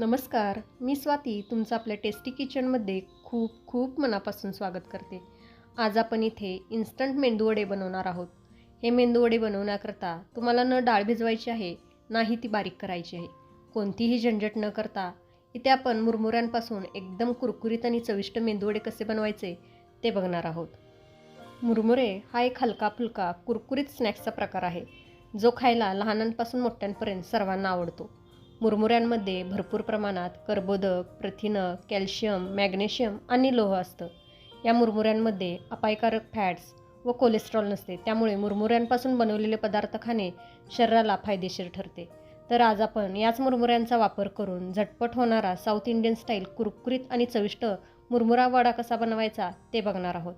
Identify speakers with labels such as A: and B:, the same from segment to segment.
A: नमस्कार मी स्वाती तुमचं आपल्या टेस्टी किचनमध्ये खूप खूप मनापासून स्वागत करते. आज आपण इथे इन्स्टंट मेंदूवडे बनवणार आहोत. हे मेंदूवडे बनवण्याकरता तुम्हाला न डाळ भिजवायची आहे नाही ती बारीक करायची आहे. कोणतीही झंझट न करता इथे आपण मुरमुऱ्यांपासून एकदम कुरकुरीत आणि चविष्ट मेंदूवडे कसे बनवायचे ते बघणार आहोत. मुरमुरे हा एक हलका फुलका कुरकुरीत स्नॅक्सचा प्रकार आहे जो खायला लहानांपासून मोठ्यांपर्यंत सर्वांना आवडतो. मुरमुऱ्यांमध्ये भरपूर प्रमाणात कर्बोदक प्रथिनं कॅल्शियम मॅग्नेशियम आणि लोह असतं. या मुरमुऱ्यांमध्ये अपायकारक फॅट्स व कोलेस्ट्रॉल नसते. त्यामुळे मुरमुऱ्यांपासून बनवलेले पदार्थ खाणे शरीराला फायदेशीर ठरते. तर आज आपण याच मुरमुऱ्यांचा वापर करून झटपट होणारा साऊथ इंडियन स्टाईल कुरकुरीत आणि चविष्ट मुरमुरा वडा कसा बनवायचा ते बघणार आहोत.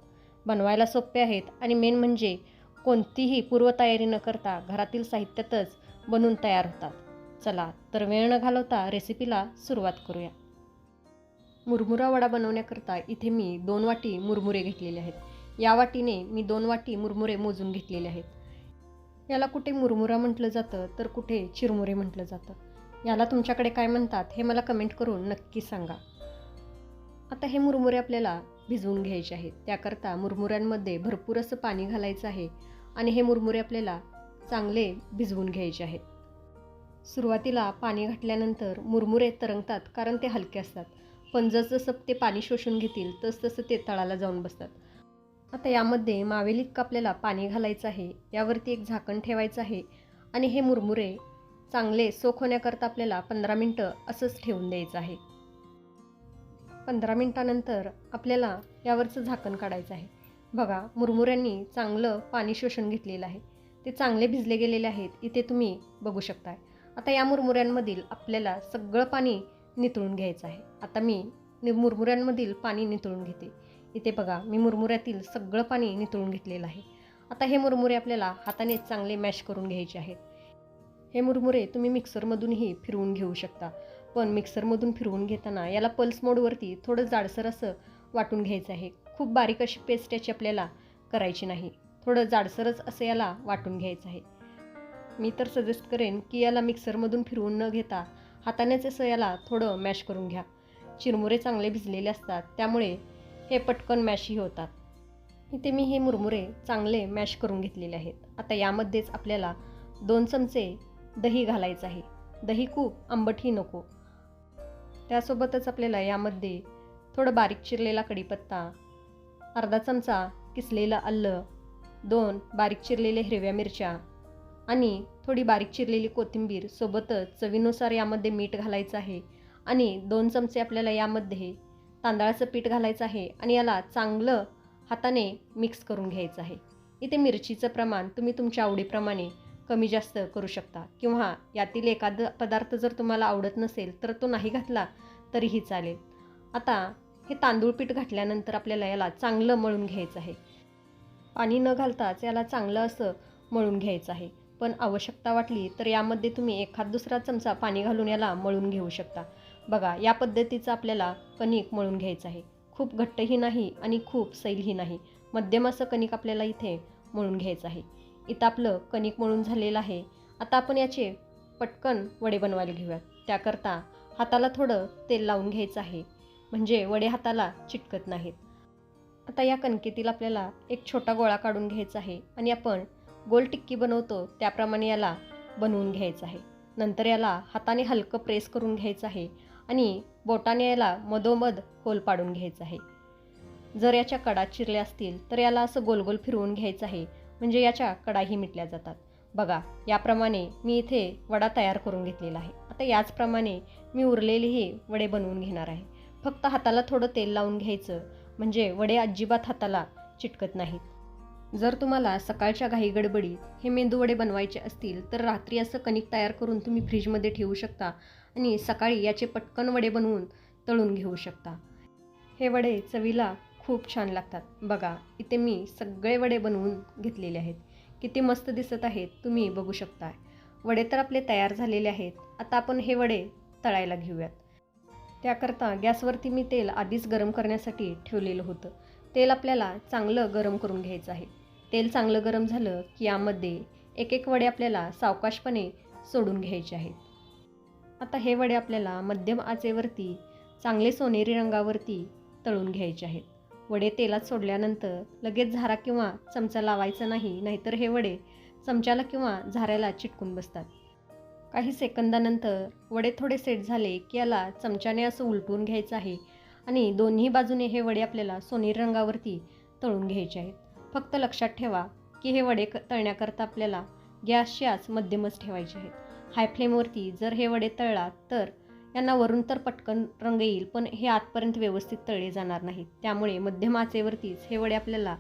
A: बनवायला सोपे आहेत आणि मेन म्हणजे कोणतीही पूर्वतयारी न करता घरातील साहित्यातच बनून तयार होतात. चला तर वेळ न घालवता रेसिपीला सुरुवात करूया. मुरमुरा वडा बनवण्याकरता इथे मी दोन वाटी मुरमुरे घेतलेले आहेत. या वाटीने मी दोन वाटी मुरमुरे मोजून घेतलेले आहेत. याला कुठे मुरमुरा म्हटलं जातं तर कुठे चिरमुरे म्हटलं जातं. याला तुमच्याकडे काय म्हणतात हे मला कमेंट करून नक्की सांगा. आता हे मुरमुरे आपल्याला भिजवून घ्यायचे आहेत. त्याकरता मुरमुऱ्यांमध्ये भरपूर असं पाणी घालायचं आहे आणि हे मुरमुरे आपल्याला चांगले भिजवून घ्यायचे आहेत. सुरुवातीला पाणी घातल्यानंतर मुरमुरे तरंगतात कारण ते हलके असतात. पण जसजसं ते पाणी शोषून घेतील तसतसं ते तळाला जाऊन बसतात. आता यामध्ये मावेलीत इतकं आपल्याला पाणी घालायचं आहे यावरती एक झाकण ठेवायचं आहे आणि हे मुरमुरे चांगले सोख होण्याकरता आपल्याला पंधरा मिनटं असंच ठेवून द्यायचं आहे. पंधरा मिनटानंतर आपल्याला यावरचं झाकण काढायचं आहे. बघा मुरमुऱ्यांनी चांगलं पाणी शोषून घेतलेलं आहे. ते चांगले भिजले गेलेले आहेत. इथे तुम्ही बघू शकताय. आता या मुरमुऱ्यांमधील आपल्याला सगळं पाणी नितळून घ्यायचं आहे. आता मी नि मुरमुऱ्यांमधील पाणी नितळून घेते. इथे बघा मी मुरमुऱ्यातील सगळं पाणी नितळून घेतलेलं आहे. आता हे मुरमुरे आपल्याला हाताने चांगले मॅश करून घ्यायचे आहेत. हे मुरमुरे तुम्ही मिक्सरमधूनही फिरवून घेऊ शकता. पण मिक्सरमधून फिरवून घेताना याला पल्स मोडवरती थोडं जाडसर असं वाटून घ्यायचं आहे. खूप बारीक अशी पेस्ट याची आपल्याला करायची नाही. थोडं जाडसरच असं याला वाटून घ्यायचं आहे. मी तर सजेस्ट करेन की याला मिक्सरमधून फिरवून न घेता हातानेच असं याला थोडं मॅश करून घ्या. चिरमुरे चांगले भिजलेले असतात त्यामुळे हे पटकन मॅशही होतात. इथे मी हे मुरमुरे चांगले मॅश करून घेतलेले आहेत. आता यामध्येच आपल्याला दोन चमचे दही घालायचं आहे. दही खूप आंबटही नको. त्यासोबतच आपल्याला यामध्ये थोडं बारीक चिरलेला कढीपत्ता अर्धा चमचा किसलेलं अल्लं दोन बारीक चिरलेल्या हिरव्या मिरच्या आणि थोडी बारीक चिरलेली कोथिंबीर सोबतच चवीनुसार यामध्ये मीठ घालायचं आहे. आणि दोन चमचे आपल्याला यामध्ये तांदळाचं पीठ घालायचं आहे आणि याला चांगलं हाताने मिक्स करून घ्यायचं आहे. इथे मिरचीचं प्रमाण तुम्ही तुमच्या आवडीप्रमाणे कमी जास्त करू शकता किंवा यातील एखादा पदार्थ जर तुम्हाला आवडत नसेल तर तो नाही घातला तरीही चालेल. आता हे तांदूळ पीठ घातल्यानंतर आपल्याला याला चांगलं मळून घ्यायचं आहे. पाणी न घालताच याला चांगलं असं मळून घ्यायचं आहे. पण आवश्यकता वाटली तर यामध्ये तुम्ही एखाद दुसरा चमचा पाणी घालून याला मळून घेऊ शकता. बघा या पद्धतीचं आपल्याला कणिक मळून घ्यायचं आहे. खूप घट्टही नाही आणि खूप सैलही नाही. मध्यम असं कणिक आपल्याला इथे मळून घ्यायचं आहे. इथं आपलं कणिक मळून झालेलं आहे. आता आपण याचे पटकन वडे बनवायला घेऊयात. त्याकरता हाताला थोडं तेल लावून घ्यायचं आहे. म्हणजे वडे हाताला चिटकत नाहीत. आता या कणकेतील आपल्याला एक छोटा गोळा काढून घ्यायचा आहे आणि आपण गोल टिक्की बनवतो त्याप्रमाणे याला बनवून घ्यायचं आहे. नंतर याला हाताने हलकं प्रेस करून घ्यायचं आहे आणि बोटाने याला मधोमध होल पाडून घ्यायचं आहे. जर याच्या कडा चिरल्या असतील तर याला असं गोल गोल फिरवून घ्यायचं आहे. म्हणजे याच्या कडाही मिटल्या जातात. बघा याप्रमाणे मी इथे वडा तयार करून घेतलेला आहे. आता याचप्रमाणे मी उरलेलेही वडे बनवून घेणार आहे. फक्त हाताला थोडं तेल लावून घ्यायचं. म्हणजे वडे अजिबात हाताला चिटकत नाहीत. जर तुम्हाला सकाळच्या घाई गडबडीत हे मेंदू वडे बनवायचे असतील तर रात्री असं कणिक तयार करून तुम्ही फ्रीजमध्ये ठेवू शकता आणि सकाळी याचे पटकन वडे बनवून तळून घेऊ शकता. हे वडे चवीला खूप छान लागतात. बघा इथे मी सगळे वडे बनवून घेतलेले आहेत. किती मस्त दिसत आहेत तुम्ही बघू शकता वडे तर आपले तयार झालेले आहेत. आता आपण हे वडे तळायला घेऊयात. त्याकरता गॅसवरती मी तेल आधीच गरम करण्यासाठी ठेवलेलं होतं. तेल आपल्याला चांगलं गरम करून घ्यायचं आहे. तेल चांगलं गरम झालं की यामध्ये एक एक वडे आपल्याला सावकाशपणे सोडून घ्यायचे आहेत. आता हे वडे आपल्याला मध्यम आचेवरती चांगले सोनेरी रंगावरती तळून घ्यायचे आहेत. वडे तेलात सोडल्यानंतर लगेच झारा किंवा चमचा लावायचा नाही नाहीतर हे वडे चमच्याला किंवा झाऱ्याला चिटकून बसतात. काही सेकंदानंतर वडे थोडे सेट झाले की याला चमच्याने असं उलटून घ्यायचं आहे आणि दोन्ही बाजूने हे वडे आपल्याला सोनेरी रंगावरती तळून घ्यायचे आहेत. फक्त लक्षात ठेवा की हे वडे क तळण्याकरता आपल्याला गॅसची आच मध्यमच ठेवायचे आहेत. हाय फ्लेमवरती जर हे वडे तळलात तर यांना वरून तर पटकन रंग येईल पण हे आतपर्यंत व्यवस्थित तळले जाणार नाहीत. त्यामुळे मध्यम आचेवरतीच हे वडे आपल्याला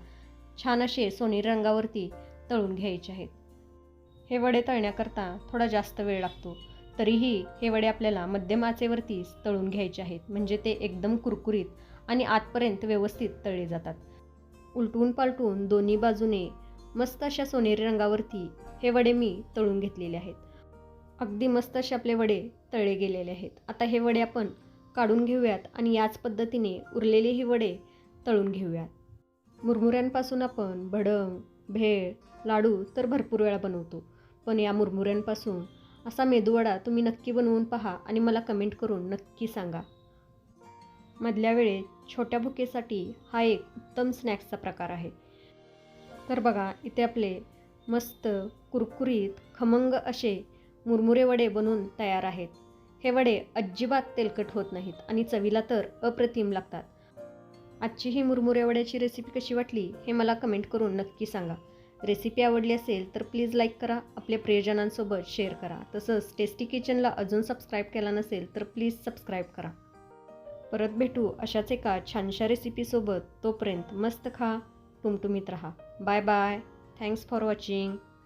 A: छान असे सोनेरी रंगावरती तळून घ्यायचे आहेत. हे वडे तळण्याकरता थोडा जास्त वेळ लागतो तरीही हे वडे आपल्याला मध्यम आचेवरतीच तळून घ्यायचे आहेत. म्हणजे ते एकदम कुरकुरीत आणि आतपर्यंत व्यवस्थित तळले जातात. उलटून पालटून दोन्ही बाजूने मस्त अशा सोनेरी रंगावरती हे वडे मी तळून घेतलेले आहेत. अगदी मस्त असे आपले वडे तळले गेलेले आहेत. आता हे वडे आपण काढून घेऊयात आणि याच पद्धतीने उरलेले हे वडे तळून घेऊयात. मुरमुऱ्यांपासून आपण भडंग भेळ लाडू तर भरपूर वेळा बनवतो. पण या मुरमुऱ्यांपासून असा मेदूवडा तुम्ही नक्की बनवून पहा आणि मला कमेंट करून नक्की सांगा. मधल्या वेळेत छोट्या भुकेसाठी हा एक उत्तम स्नॅक्सचा प्रकार आहे. तर बघा इथे आपले मस्त कुरकुरीत खमंग असे मुरमुरे वडे बनवून तयार आहेत. हे वडे अजिबात तेलकट होत नाहीत आणि चवीला तर अप्रतिम लागतात. आजची ही मुरमुरे वड्याची रेसिपी कशी वाटली हे मला कमेंट करून नक्की सांगा. रेसिपी आवडली असेल तर प्लीज लाईक करा आपल्या प्रियजनांसोबत शेअर करा. तसंच टेस्टी किचनला अजून सबस्क्राईब केला नसेल तर प्लीज सबस्क्राईब करा. परत भेटू अशाच एका छानशा रेसिपीसोबत तोपर्यंत मस्त खा टुमटुमीत राहा. Bye bye thanks for watching